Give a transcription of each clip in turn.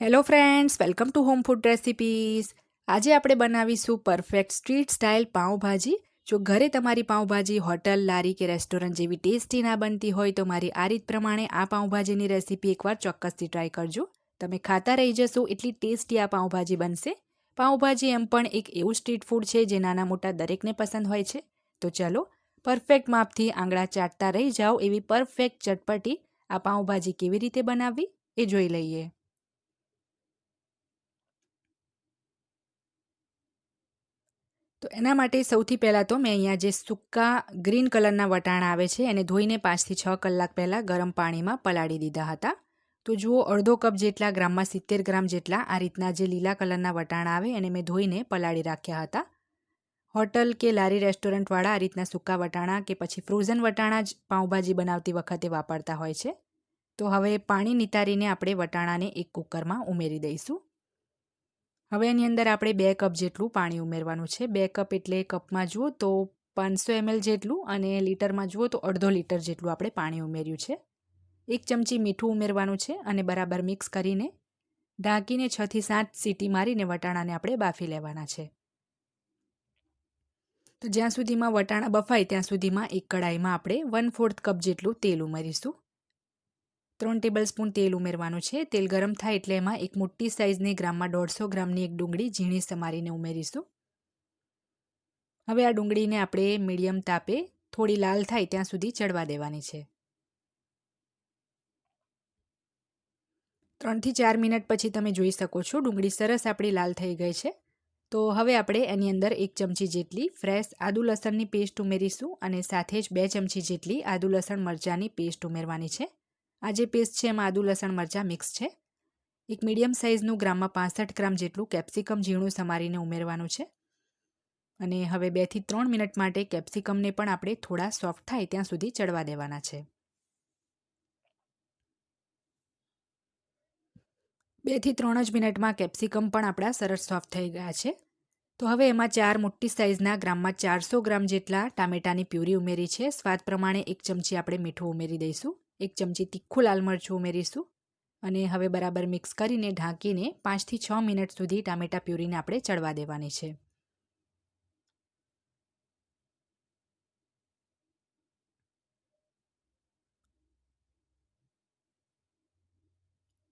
Hello friends welcome to home food recipes આજે આપણે બનાવીશું પરફેક્ટ સ્ટ્રીટ સ્ટાઇલ પાઉંભાજી. જો ઘરે તમારી પાઉંભાજી હોટલ, લારી કે રેસ્ટોરન્ટ જેવી ટેસ્ટી ના બનતી હોય તો મારી આ રીત પ્રમાણે આ પાઉંભાજીની રેસીપી એકવાર ચોક્કસથી ટ્રાય કરજો. તમે ખાતા રહી જશો એટલી ટેસ્ટી આ પાઉંભાજી બનશે. પાઉંભાજી એમ પણ એક એવું સ્ટ્રીટ ફૂડ છે જે નાના મોટા દરેકને પસંદ હોય છે. તો ચલો પરફેક્ટ માપથી આંગળા ચાટતા રહી જાઓ એવી પરફેક્ટ ચટપટી આ પાઉંભાજી કેવી રીતે બનાવવી એ જોઈ લઈએ. તો એના માટે સૌથી પહેલાં તો મેં અહીંયા જે સૂકા ગ્રીન કલરના વટાણા આવે છે, એને ધોઈને પાંચથી છ કલાક પહેલાં ગરમ પાણીમાં પલાળી દીધા હતા. તો જુઓ, અડધો કપ જેટલા ગ્રામમાં સિત્તેર ગ્રામ જેટલા આ રીતના જે લીલા કલરના વટાણા આવે, એને મેં ધોઈને પલાળી રાખ્યા હતા. હોટલ કે લારી રેસ્ટોરન્ટવાળા આ રીતના સૂકા વટાણા કે પછી ફ્રોઝન વટાણા જ પાઉંભાજી બનાવતી વખતે વાપરતા હોય છે. તો હવે પાણી નિતારીને આપણે વટાણાને એક કુકરમાં ઉમેરી દઈશું. હવે એની અંદર આપણે બે કપ જેટલું પાણી ઉમેરવાનું છે. બે કપ એટલે કપમાં જુઓ તો પાંચસો એમએલ જેટલું અને લીટરમાં જુઓ તો અડધો લીટર જેટલું આપણે પાણી ઉમેર્યું છે. એક ચમચી મીઠું ઉમેરવાનું છે અને બરાબર મિક્સ કરીને ઢાંકીને છથી સાત સીટી મારીને વટાણાને આપણે બાફી લેવાના છે. તો જ્યાં સુધીમાં વટાણા બફાય ત્યાં સુધીમાં એક કડાઈમાં આપણે વન ફોર્થ કપ જેટલું તેલ ઉમેરીશું. ત્રણ ટેબલ સ્પૂન તેલ ઉમેરવાનું છે. તેલ ગરમ થાય એટલે એમાં એક મોટી સાઇઝની ગ્રામમાં દોઢસો ગ્રામની એક ડુંગળી ઝીણી સમારીને ઉમેરીશું. હવે આ ડુંગળીને આપણે મીડિયમ તાપે થોડી લાલ થાય ત્યાં સુધી ચડવા દેવાની છે. ત્રણથી ચાર મિનિટ પછી તમે જોઈ શકો છો ડુંગળી સરસ આપણી લાલ થઈ ગઈ છે. તો હવે આપણે એની અંદર એક ચમચી જેટલી ફ્રેશ આદુ લસણની પેસ્ટ ઉમેરીશું અને સાથે જ બે ચમચી જેટલી આદુ લસણ મરચાંની પેસ્ટ ઉમેરવાની છે. આ જે પેસ્ટ છે, એમાં આદુ, લસણ, મરચાં મિક્સ છે. એક મીડિયમ સાઇઝનું ગ્રામમાં પાસઠ ગ્રામ જેટલું કેપ્સિકમ ઝીણું સમારીને ઉમેરવાનું છે. અને હવે બેથી ત્રણ મિનિટ માટે કેપ્સિકમને પણ આપણે થોડા સોફ્ટ થાય ત્યાં સુધી ચડવા દેવાના છે. બેથી ત્રણ જ મિનિટમાં કેપ્સિકમ પણ આપણા સરસ સોફ્ટ થઈ ગયા છે. તો હવે એમાં ચાર મોટી સાઇઝના ગ્રામમાં ચારસો ગ્રામ જેટલા ટામેટાની પ્યુરી ઉમેરી છે. સ્વાદ પ્રમાણે એક ચમચી આપણે મીઠું ઉમેરી દઈશું. એક ચમચી તીખું લાલ મરચું ઉમેરીશું અને હવે બરાબર મિક્સ કરીને ઢાંકીને પાંચથી છ મિનિટ સુધી ટામેટા પ્યુરીને આપણે ચડવા દેવાની છે.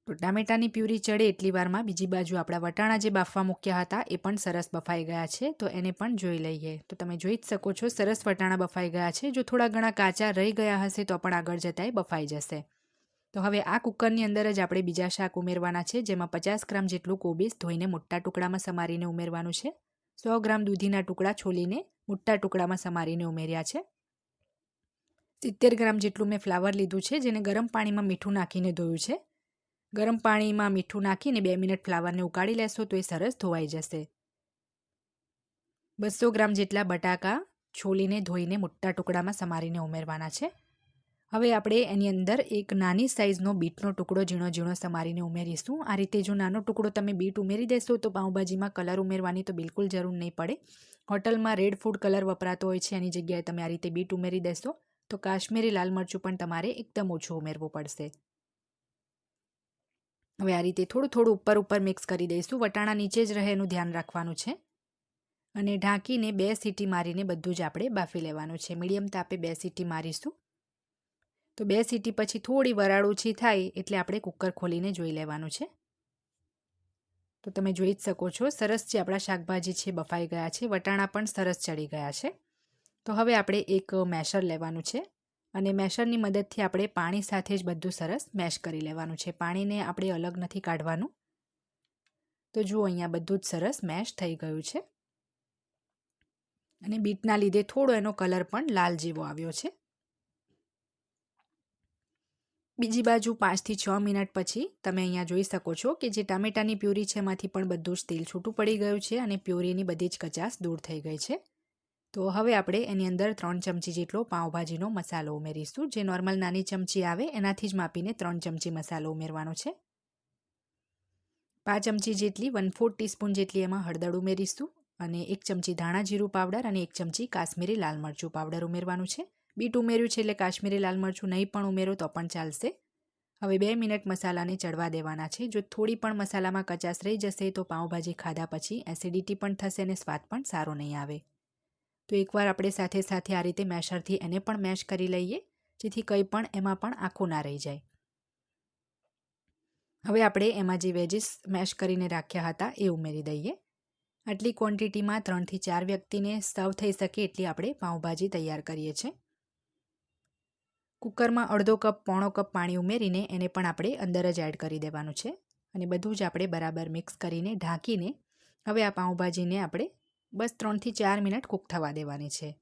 તો ટામેટાની પ્યુરી ચડે એટલી વારમાં બીજી બાજુ આપણા વટાણા જે બાફવા મૂક્યા હતા એ પણ સરસ બફાઈ ગયા છે, તો એને પણ જોઈ લઈએ. તો તમે જોઈ જ શકો છો, સરસ વટાણા બફાઈ ગયા છે. જો થોડા ઘણા કાચા રહી ગયા હશે તો પણ આગળ જતાંય બફાઈ જશે. તો હવે આ કુકરની અંદર જ આપણે બીજા શાક ઉમેરવાના છે, જેમાં પચાસ ગ્રામ જેટલું કોબીસ ધોઈને મોટા ટુકડામાં સમારીને ઉમેરવાનું છે. સો ગ્રામ દૂધીના ટુકડા છોલીને મોટા ટુકડામાં સમારીને ઉમેર્યા છે. સિત્તેર ગ્રામ જેટલું મેં ફ્લાવર લીધું છે, જેને ગરમ પાણીમાં મીઠું નાખીને ધોયું છે. ગરમ પાણીમાં મીઠું નાખીને બે મિનિટ ફ્લાવરને ઉકાળી લેશો તો એ સરસ ધોવાઈ જશે. બસો ગ્રામ જેટલા બટાકા છોલીને ધોઈને મોટા ટુકડામાં સમારીને ઉમેરવાના છે. હવે આપણે એની અંદર એક નાની સાઇઝનો બીટનો ટુકડો ઝીણો ઝીણો સમારીને ઉમેરીશું. આ રીતે જો નાનો ટુકડો તમે બીટ ઉમેરી દેશો તો પાઉંભાજીમાં કલર ઉમેરવાની તો બિલકુલ જરૂર નહીં પડે. હોટલમાં રેડ ફૂડ કલર વપરાતો હોય છે, એની જગ્યાએ તમે આ રીતે બીટ ઉમેરી દેશો તો કાશ્મીરી લાલ મરચું પણ તમારે એકદમ ઓછું ઉમેરવું પડશે. હવે આ રીતે થોડું થોડું ઉપર ઉપર મિક્સ કરી દઈશું. વટાણા નીચે જ રહે એનું ધ્યાન રાખવાનું છે. અને ઢાંકીને બે સીટી મારીને બધું જ આપણે બાફી લેવાનું છે. મીડિયમ તાપે બે સીટી મારીશું. તો બે સીટી પછી થોડી વરાળ ઓછી થાય એટલે આપણે કુકર ખોલીને જોઈ લેવાનું છે. તો તમે જોઈ જ શકો છો, સરસ જે આપણા શાકભાજી છે બફાઈ ગયા છે. વટાણા પણ સરસ ચડી ગયા છે. તો હવે આપણે એક મેશર લેવાનું છે. અને મેશરની મદદથી આપણે પાણી સાથે જ બધું સરસ મેશ કરી લેવાનું છે. પાણીને આપણે અલગ નથી કાઢવાનું. તો જુઓ અહીંયા બધું જ સરસ મેશ થઈ ગયું છે. અને બીટના લીધે થોડો એનો કલર પણ લાલ જેવો આવ્યો છે. બીજી બાજુ પાંચથી છ મિનિટ પછી તમે અહીંયા જોઈ શકો છો કે જે ટામેટાની પ્યુરી છે એમાંથી પણ બધું જ તેલ છૂટું પડી ગયું છે અને પ્યુરીની બધી જ કચાસ દૂર થઈ ગઈ છે. તો હવે આપણે એની અંદર ત્રણ ચમચી જેટલો પાઉંભાજીનો મસાલો ઉમેરીશું. જે નોર્મલ નાની ચમચી આવે, એનાથી જ માપીને ત્રણ ચમચી મસાલો ઉમેરવાનો છે. પાંચ ચમચી જેટલી, વન ફોર્થ ટીસ્પૂન જેટલી એમાં હળદર ઉમેરીશું અને એક ચમચી ધાણા જીરું પાવડર અને એક ચમચી કાશ્મીરી લાલ મરચું પાવડર ઉમેરવાનું છે. બીટ ઉમેર્યું છે એટલે કાશ્મીરી લાલ મરચું નહીં પણ ઉમેરો તો પણ ચાલશે. હવે બે મિનિટ મસાલાને ચડવા દેવાના છે. જો થોડી પણ મસાલામાં કચાશ રહી જશે તો પાઉંભાજી ખાધા પછી એસિડિટી પણ થશે અને સ્વાદ પણ સારો નહીં આવે. તો એકવાર આપણે સાથે સાથે આ રીતે મેશરથી એને પણ મેશ કરી લઈએ, જેથી કંઈ પણ એમાં પણ આખું ના રહી જાય. હવે આપણે એમાં જે વેજીસ મેશ કરીને રાખ્યા હતા એ ઉમેરી દઈએ. આટલી ક્વોન્ટિટીમાં ત્રણથી ચાર વ્યક્તિને સર્વ થઈ શકે એટલી આપણે પાઉંભાજી તૈયાર કરીએ છીએ. કુકરમાં અડધો કપ પોણો કપ પાણી ઉમેરીને એને પણ આપણે અંદર જ એડ કરી દેવાનું છે અને બધું જ આપણે બરાબર મિક્સ કરીને ઢાંકીને હવે આ પાઉંભાજીને આપણે બસ ત્રણથી ચાર મિનિટ કૂક થવા દેવાની છે.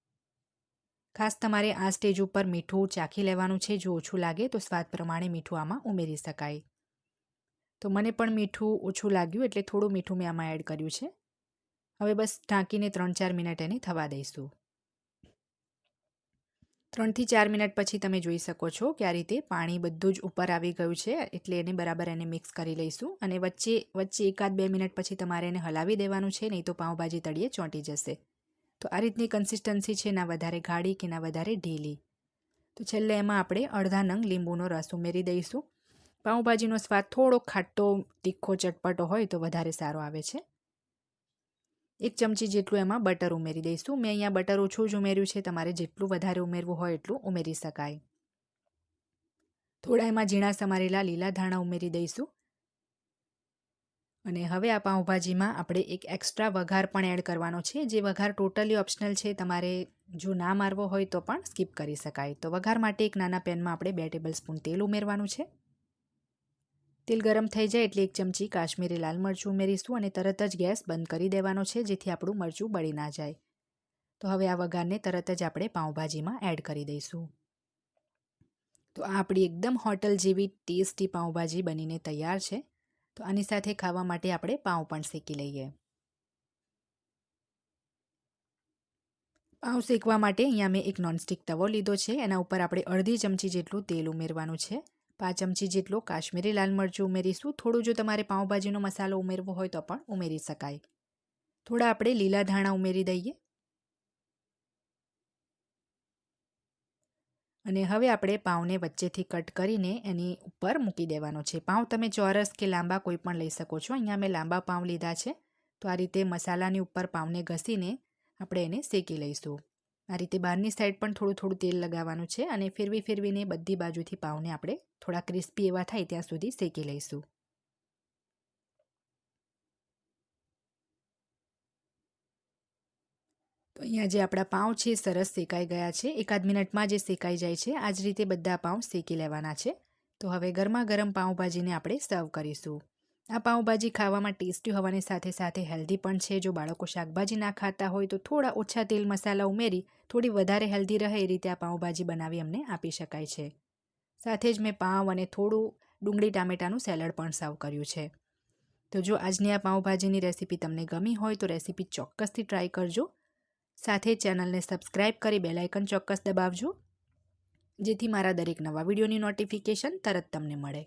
ખાસ તમારે આ સ્ટેજ ઉપર મીઠું ચાખી લેવાનું છે. જો ઓછું લાગે તો સ્વાદ પ્રમાણે મીઠું આમાં ઉમેરી શકાય. તો મને પણ મીઠું ઓછું લાગ્યું એટલે થોડું મીઠું મેં આમાં એડ કર્યું છે. હવે બસ ઢાંકીને ત્રણ ચાર મિનિટ એને થવા દઈશું. ત્રણથી ચાર મિનિટ પછી તમે જોઈ શકો છો કે આ રીતે પાણી બધું જ ઉપર આવી ગયું છે, એટલે એને બરાબર એને મિક્સ કરી લઈશું અને વચ્ચે વચ્ચે એકાદ બે મિનિટ પછી તમારે એને હલાવી દેવાનું છે, નહીં તો પાઉંભાજી તળીએ ચોંટી જશે. તો આ રીતની કન્સિસ્ટન્સી છે, ના વધારે ગાઢી કે ના વધારે ઢીલી. તો છેલ્લે એમાં આપણે અડધા નંગ લીંબુનો રસ ઉમેરી દઈશું. પાઉંભાજીનો સ્વાદ થોડો ખાટો, તીખો, ચટપટો હોય તો વધારે સારો આવે છે. એક ચમચી જેટલું એમાં બટર ઉમેરી દઈશું. મેં અહીંયા બટર ઓછું જ ઉમેર્યું છે. તમારે જેટલું વધારે ઉમેરવું હોય એટલું ઉમેરી શકાય. થોડા એમાં ઝીણા સમારેલા લીલા ધાણા ઉમેરી દઈશું. અને હવે આ પાઉંભાજીમાં આપણે એક એક્સ્ટ્રા વઘાર પણ એડ કરવાનો છે. જે વઘાર ટોટલી ઓપ્શનલ છે. તમારે જો ના મારવો હોય તો પણ સ્કીપ કરી શકાય. તો વઘાર માટે એક નાના પેનમાં આપણે બે ટેબલ સ્પૂન તેલ ઉમેરવાનું છે. તેલ ગરમ થઈ જાય એટલે એક ચમચી કાશ્મીરી લાલ મરચું ઉમેરીશું અને તરત જ ગેસ બંધ કરી દેવાનો છે જેથી આપણું મરચું બળી ના જાય. તો હવે આ વઘારને તરત જ આપણે પાઉંભાજીમાં એડ કરી દઈશું. તો આ આપણી એકદમ હોટલ જેવી ટેસ્ટી પાઉંભાજી બનીને તૈયાર છે. તો આની સાથે ખાવા માટે આપણે પાઉં પણ શેકી લઈએ. પાઉં શેકવા માટે અહીંયા મેં એક નોનસ્ટિક તવો લીધો છે. એના ઉપર આપણે અડધી ચમચી જેટલું તેલ ઉમેરવાનું છે. પાંચ ચમચી જેટલો કાશ્મીરી લાલ મરચું ઉમેરીશું. થોડું જો તમારે પાઉંભાજીનો મસાલો ઉમેરવો હોય તો પણ ઉમેરી શકાય. થોડા આપણે લીલા ધાણા ઉમેરી દઈએ. અને હવે આપણે પાઉંને વચ્ચેથી કટ કરીને એની ઉપર મૂકી દેવાનો છે. પાઉં તમે ચોરસ કે લાંબા કોઈ પણ લઈ શકો છો. અહીંયા મેં લાંબા પાઉં લીધા છે. તો આ રીતે મસાલાની ઉપર પાઉંને ઘસીને આપણે એને શેકી લઈશું. આ રીતે બહારની સાઈડ પણ થોડું થોડું તેલ લગાવવાનું છે અને ફેરવી ફેરવીને બધી બાજુથી પાઉને આપણે થોડા ક્રિસ્પી એવા થાય ત્યાં સુધી શેકી લઈશું. તો અહીંયા જે આપણા પાઉં છે સરસ શેકાઈ ગયા છે. એકાદ મિનિટમાં જે શેકાઈ જાય છે, આ જ રીતે બધા પાઉં શેકી લેવાના છે. તો હવે ગરમા ગરમ પાઉંભાજીને આપણે સર્વ કરીશું. આ પાઉંભાજી ખાવામાં ટેસ્ટી હોવાની સાથે સાથે હેલ્ધી પણ છે. જો બાળકો શાકભાજી ના ખાતા હોય તો થોડા ઓછા તેલ મસાલા ઉમેરી થોડી વધારે હેલ્ધી રહે એ રીતે આ પાઉંભાજી બનાવી અમને આપી શકાય છે. સાથે જ મેં પાઉં અને થોડું ડુંગળી ટામેટાનું સેલડ પણ સાવ કર્યું છે. તો જો આજની આ પાઉંભાજીની રેસીપી તમને ગમી હોય તો રેસીપી ચોક્કસથી ટ્રાય કરજો. સાથે ચેનલને સબસ્ક્રાઇબ કરી બેલાઇકન ચોક્કસ દબાવજો. જેથી મારા દરેક નવા વિડીયોની નોટિફિકેશન તરત તમને મળે.